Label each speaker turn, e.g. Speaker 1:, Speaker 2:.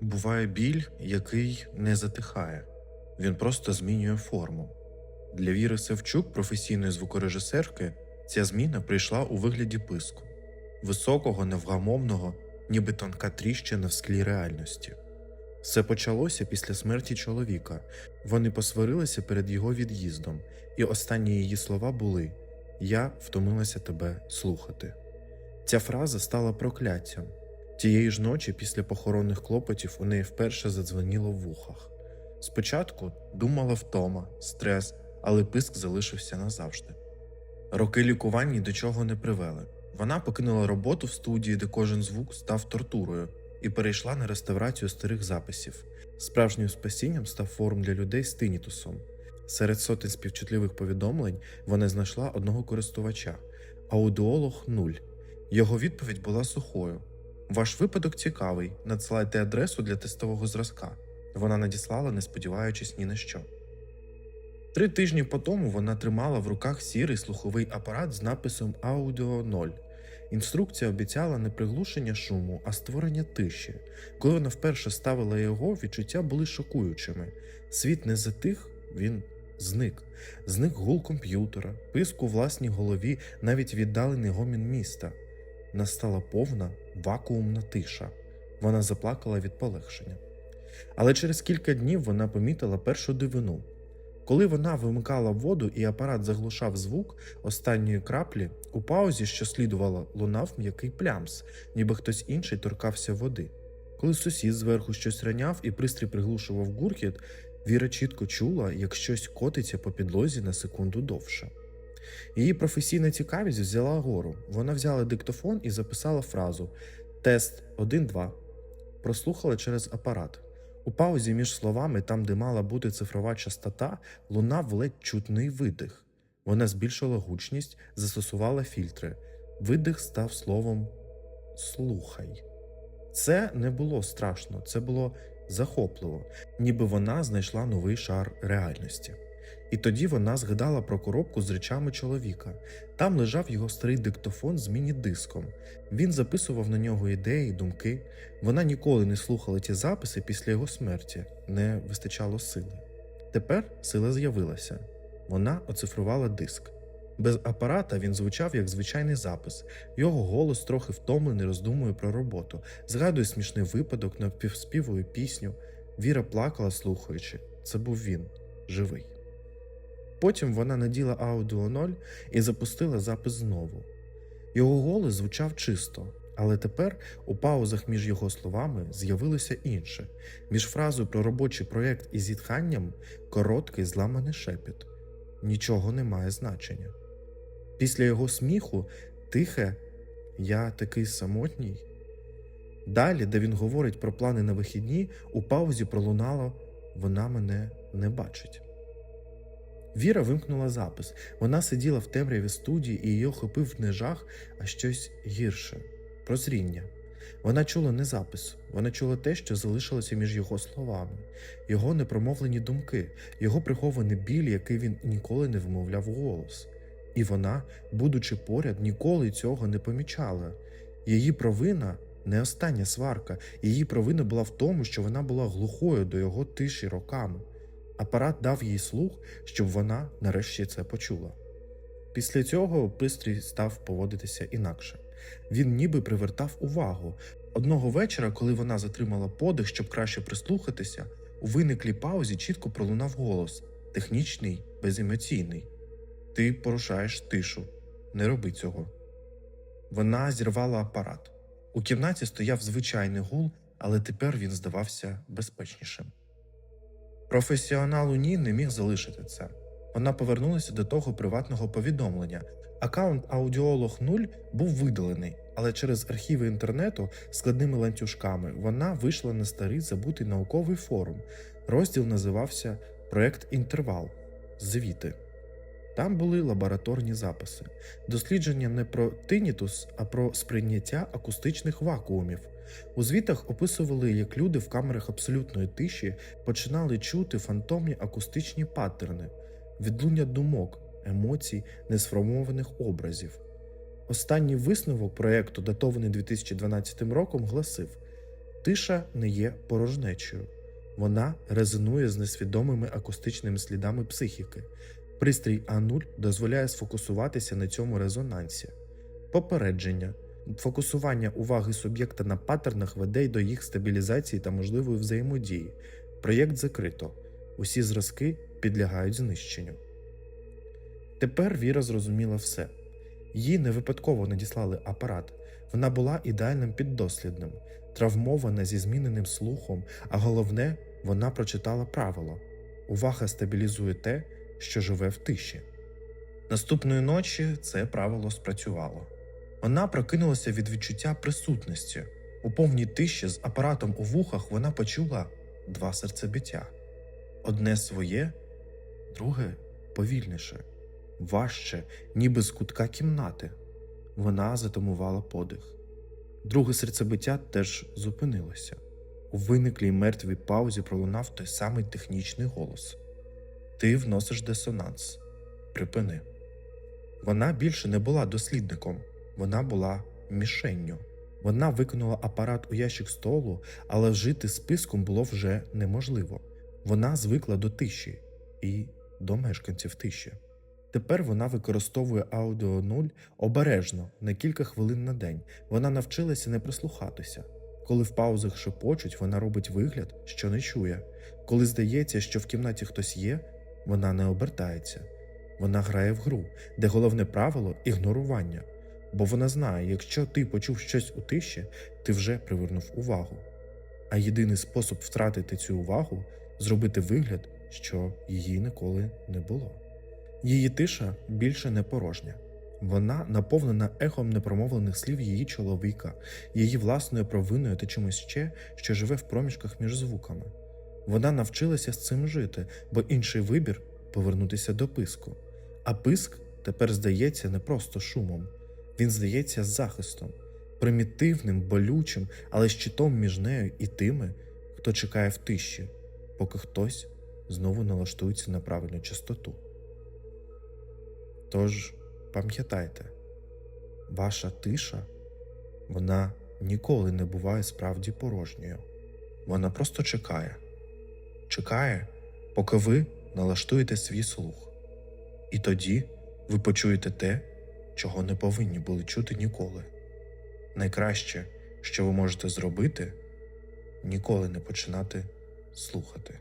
Speaker 1: Буває біль, який не затихає, він просто змінює форму. Для Віри Севчук, професійної звукорежисерки, ця зміна прийшла у вигляді писку високого, невгамовного, ніби тонка тріщина в склі реальності. Все почалося після смерті чоловіка. Вони посварилися перед його від'їздом, і останні її слова були: Я втомилася тебе слухати. Ця фраза стала прокляттям. Тієї ж ночі, після похоронних клопотів, у неї вперше задзвоніло в вухах. Спочатку думала втома, стрес, але писк залишився назавжди. Роки лікувань ні до чого не привели. Вона покинула роботу в студії, де кожен звук став тортурою, і перейшла на реставрацію старих записів. Справжнім спасінням став форум для людей з тинітусом. Серед сотень співчутливих повідомлень вона знайшла одного користувача аудіолог 0. Його відповідь була сухою. Ваш випадок цікавий. Надсилайте адресу для тестового зразка. Вона надіслала, не сподіваючись ні на що. Три тижні по тому вона тримала в руках сірий слуховий апарат з написом Аудіо 0. Інструкція обіцяла не приглушення шуму, а створення тиші. Коли вона вперше ставила його, відчуття були шокуючими. Світ не затих, він зник. Зник гул комп'ютера, писк у власній голові, навіть віддалений гомін міста. Настала повна вакуумна тиша. Вона заплакала від полегшення. Але через кілька днів вона помітила першу дивину. Коли вона вимикала воду і апарат заглушав звук останньої краплі, у паузі, що слідувало, лунав м'який плямс, ніби хтось інший торкався води. Коли сусід зверху щось раняв і пристрій приглушував гуркіт, Віра чітко чула, як щось котиться по підлозі на секунду довше. Її професійна цікавість взяла гору. Вона взяла диктофон і записала фразу Тест 1-2. Прослухала через апарат. У паузі між словами, там, де мала бути цифрова частота, лунав ледь чутний видих. Вона збільшила гучність, застосувала фільтри. Видих став словом слухай. Це не було страшно, це було захопливо, ніби вона знайшла новий шар реальності. І тоді вона згадала про коробку з речами чоловіка. Там лежав його старий диктофон з міні-диском. Він записував на нього ідеї, думки. Вона ніколи не слухала ті записи після його смерті, не вистачало сили. Тепер сила з'явилася. Вона оцифрувала диск. Без апарата він звучав як звичайний запис. Його голос трохи втомлений, роздумує про роботу, згадує смішний випадок, напівспівує пісню. Віра плакала, слухаючи. Це був він, живий. Потім вона наділа аудіо 0 і запустила запис знову. Його голос звучав чисто, але тепер у паузах між його словами з'явилося інше. Між фразою про робочий проєкт і зітханням короткий зламаний шепіт. Нічого не має значення. Після його сміху тихе Я такий самотній. Далі, де він говорить про плани на вихідні, у паузі пролунало Вона мене не бачить. Віра вимкнула запис. Вона сиділа в темряві студії і її охопив не жах, а щось гірше прозріння. Вона чула не запис, вона чула те, що залишилося між його словами, його непромовлені думки, його прихований біль, який він ніколи не вимовляв голос. І вона, будучи поряд, ніколи цього не помічала. Її провина не остання сварка, її провина була в тому, що вона була глухою до його тиші роками. Апарат дав їй слух, щоб вона нарешті це почула. Після цього пристрій став поводитися інакше. Він ніби привертав увагу. Одного вечора, коли вона затримала подих, щоб краще прислухатися, у виниклій паузі чітко пролунав голос технічний, беземоційний. Ти порушаєш тишу. Не роби цього. Вона зірвала апарат. У кімнаті стояв звичайний гул, але тепер він здавався безпечнішим. Професіонал у ній не міг залишити це. Вона повернулася до того приватного повідомлення. Акаунт Аудіолог 0 був видалений, але через архіви інтернету складними ланцюжками вона вийшла на старий забутий науковий форум. Розділ називався Проект Інтервал Звіти. Там були лабораторні записи, дослідження не про тинітус, а про сприйняття акустичних вакуумів. У звітах описували, як люди в камерах абсолютної тиші починали чути фантомні акустичні паттерни, відлуння думок, емоцій, несформованих образів. Останній висновок проєкту, датований 2012 роком, гласив: Тиша не є порожнечою. Вона резонує з несвідомими акустичними слідами психіки. Пристрій А0 дозволяє сфокусуватися на цьому резонансі. Попередження. Фокусування уваги суб'єкта на паттернах веде й до їх стабілізації та можливої взаємодії. Проєкт закрито. Усі зразки підлягають знищенню. Тепер Віра зрозуміла все. Їй не випадково надіслали апарат. Вона була ідеальним піддослідним, травмована зі зміненим слухом, а головне, вона прочитала правило: увага стабілізує те, що живе в тиші. Наступної ночі це правило спрацювало. Вона прокинулася від відчуття присутності. У повній тиші з апаратом у вухах вона почула два серцебиття: одне своє, друге повільніше, важче, ніби з кутка кімнати. Вона затамувала подих. Друге серцебиття теж зупинилося. У виниклій мертвій паузі пролунав той самий технічний голос: Ти вносиш дисонанс. Припини. Вона більше не була дослідником, вона була мішенню. Вона викинула апарат у ящик столу, але жити списком було вже неможливо. Вона звикла до тиші і до мешканців тиші. Тепер вона використовує аудіо 0 обережно на кілька хвилин на день. Вона навчилася не прислухатися. Коли в паузах шепочуть, вона робить вигляд, що не чує. Коли здається, що в кімнаті хтось є, вона не обертається. Вона грає в гру, де головне правило ігнорування. Бо вона знає, якщо ти почув щось у тиші, ти вже привернув увагу. А єдиний спосіб втратити цю увагу зробити вигляд, що її ніколи не було. Її тиша більше не порожня. Вона наповнена ехом непромовлених слів її чоловіка, її власною провиною та чимось ще, що живе в проміжках між звуками. Вона навчилася з цим жити, бо інший вибір повернутися до писку. А писк тепер здається не просто шумом, він здається захистом, примітивним, болючим, але щитом між нею і тими, хто чекає в тиші, поки хтось знову налаштується на правильну частоту. Тож пам'ятайте, ваша тиша, вона ніколи не буває справді порожньою. Вона просто чекає, чекає, поки ви налаштуєте свій слух. І тоді ви почуєте те, чого не повинні були чути ніколи. Найкраще, що ви можете зробити, ніколи не починати слухати.